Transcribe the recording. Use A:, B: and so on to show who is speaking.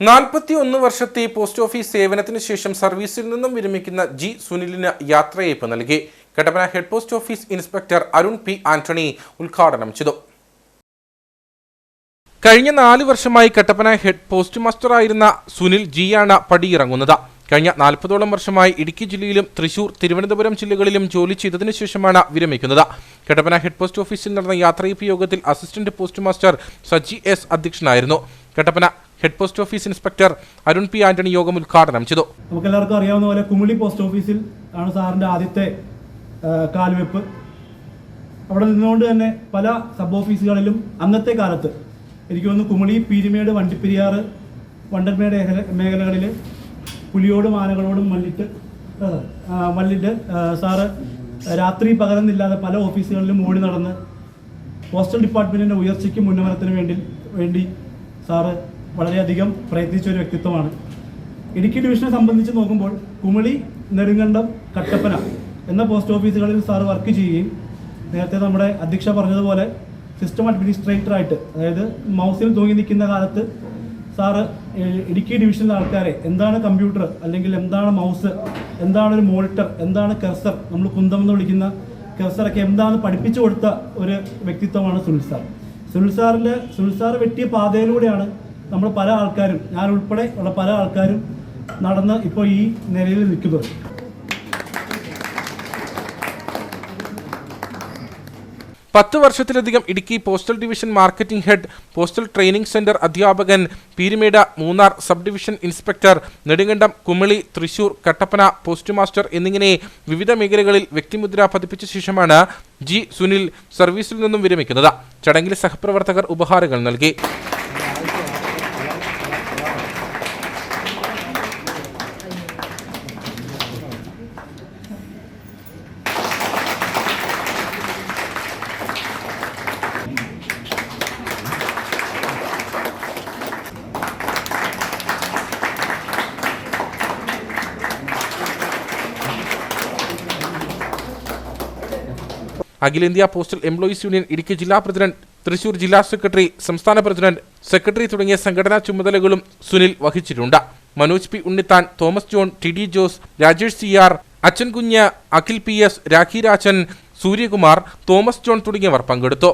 A: നാൽപ്പത്തി ഒന്ന് വർഷത്തെ പോസ്റ്റ് ഓഫീസ് സേവനത്തിന് ശേഷം സർവീസിൽ നിന്നും വിരമിക്കുന്ന ജി സുനിലിന് യാത്രയയപ്പ് നൽകി. Kattappana head post office inspector Arun P Antony ഉദ്ഘാടനം ചെയ്തു. കഴിഞ്ഞ നാല് വർഷമായി കട്ടപ്പന ഹെഡ് പോസ്റ്റ് മാസ്റ്ററായിരുന്ന സുനിൽ ജിയാണ് പടിയിറങ്ങുന്നത്. കഴിഞ്ഞ നാൽപ്പതോളം വർഷമായി ഇടുക്കി ജില്ലയിലും തൃശൂർ തിരുവനന്തപുരം ജില്ലകളിലും ജോലി ചെയ്തതിനു ശേഷമാണ് വിരമിക്കുന്നത്. കട്ടപ്പന ഹെഡ് പോസ്റ്റ് ഓഫീസിൽ നടന്ന യാത്രയപ്പ് യോഗത്തിൽ assistant post master Saji S അധ്യക്ഷനായിരുന്നു. Kattappana head post office inspector Arun P Antony യോഗം ഉദ്ഘാടനം ചെയ്തു.
B: നമുക്ക് എല്ലാവർക്കും അറിയാവുന്ന പോലെ കുമിളി പോസ്റ്റ് ഓഫീസിൽ ആണ് സാറിന്റെ ആദ്യത്തെ കാൽവെപ്പ്. അവിടെ നിന്നുകൊണ്ട് തന്നെ പല സബ് ഓഫീസുകളിലും അന്നത്തെ കാലത്ത് എനിക്ക് തോന്നുന്നു കുമിളി പീരിമേട് വണ്ടിപ്പെരിയാർ വണ്ടൻമേട് മേഖല- മേഖലകളിൽ പുലിയോടും ആനകളോടും മല്ലിട്ട് മല്ലിട്ട് സാറ് രാത്രി പകലെന്നില്ലാതെ പല ഓഫീസുകളിലും ഓടി നടന്ന് പോസ്റ്റൽ ഡിപ്പാർട്ട്മെന്റിന്റെ ഉയർച്ചയ്ക്കും ഉന്നമനത്തിനും വേണ്ടി വേണ്ടി സാറ് വളരെയധികം പ്രയത്നിച്ച ഒരു വ്യക്തിത്വമാണ്. ഇടുക്കി ഡിവിഷനെ സംബന്ധിച്ച് നോക്കുമ്പോൾ കുമളി നെടുങ്കണ്ടം കട്ടപ്പന എന്ന പോസ്റ്റ് ഓഫീസുകളിൽ സാർ വർക്ക് ചെയ്യുകയും നേരത്തെ നമ്മുടെ അധ്യക്ഷ പറഞ്ഞതുപോലെ സിസ്റ്റം അഡ്മിനിസ്ട്രേറ്ററായിട്ട് അതായത് മൗസിൽ തൂങ്ങി നിൽക്കുന്ന കാലത്ത് സാറ് ഇടുക്കി ഡിവിഷനിലെ ആൾക്കാരെ എന്താണ് കമ്പ്യൂട്ടർ അല്ലെങ്കിൽ എന്താണ് മൗസ് എന്താണ് ഒരു മോണിറ്റർ എന്താണ് കെർസർ നമ്മൾ കുന്തം എന്ന് വിളിക്കുന്ന കെർസറൊക്കെ എന്താണെന്ന് പഠിപ്പിച്ചു കൊടുത്ത ഒരു വ്യക്തിത്വമാണ് സുനിൽ സാർ. സുനിൽ സാറിന്റെ സുനിൽ സാർ വെട്ടിയ പാതയിലൂടെയാണ് നമ്മൾ പല ആൾക്കാരും ഞാൻ ഉൾപ്പെടെ ഉള്ള പല ആൾക്കാരും നടന്ന് ഇപ്പോൾ ഈ നിലയിൽ നിൽക്കുന്നത്
A: പത്ത് വർഷത്തിലധികം Idukki postal division marketing head postal training centre അധ്യാപകൻ Peermade Munnar sub division inspector Nedumkandam Kumily Thrissur Kattappana post master എന്നിങ്ങനെ വിവിധ മേഖലകളിൽ വ്യക്തിമുദ്ര പതിപ്പിച്ച ശേഷമാണ് ജി സുനിൽ സർവീസിൽ നിന്നും വിരമിക്കുന്നത്. ചടങ്ങിൽ സഹപ്രവർത്തകർ ഉപഹാരങ്ങൾ നൽകി. അഖിലേന്ത്യാ പോസ്റ്റൽ എംപ്ലോയീസ് യൂണിയൻ ഇടുക്കി ജില്ലാ പ്രസിഡന്റ് തൃശൂർ ജില്ലാ സെക്രട്ടറി സംസ്ഥാന പ്രസിഡന്റ് സെക്രട്ടറി തുടങ്ങിയ സംഘടനാ ചുമതലകളും സുനിൽ വഹിച്ചിട്ടുണ്ട്. Manoj P Unnithan Thomas John T D Jose Rajesh C R Achankunju Akhil P S Rakhi Rajan Suryakumar Thomas John തുടങ്ങിയവർ പങ്കെടുത്തു.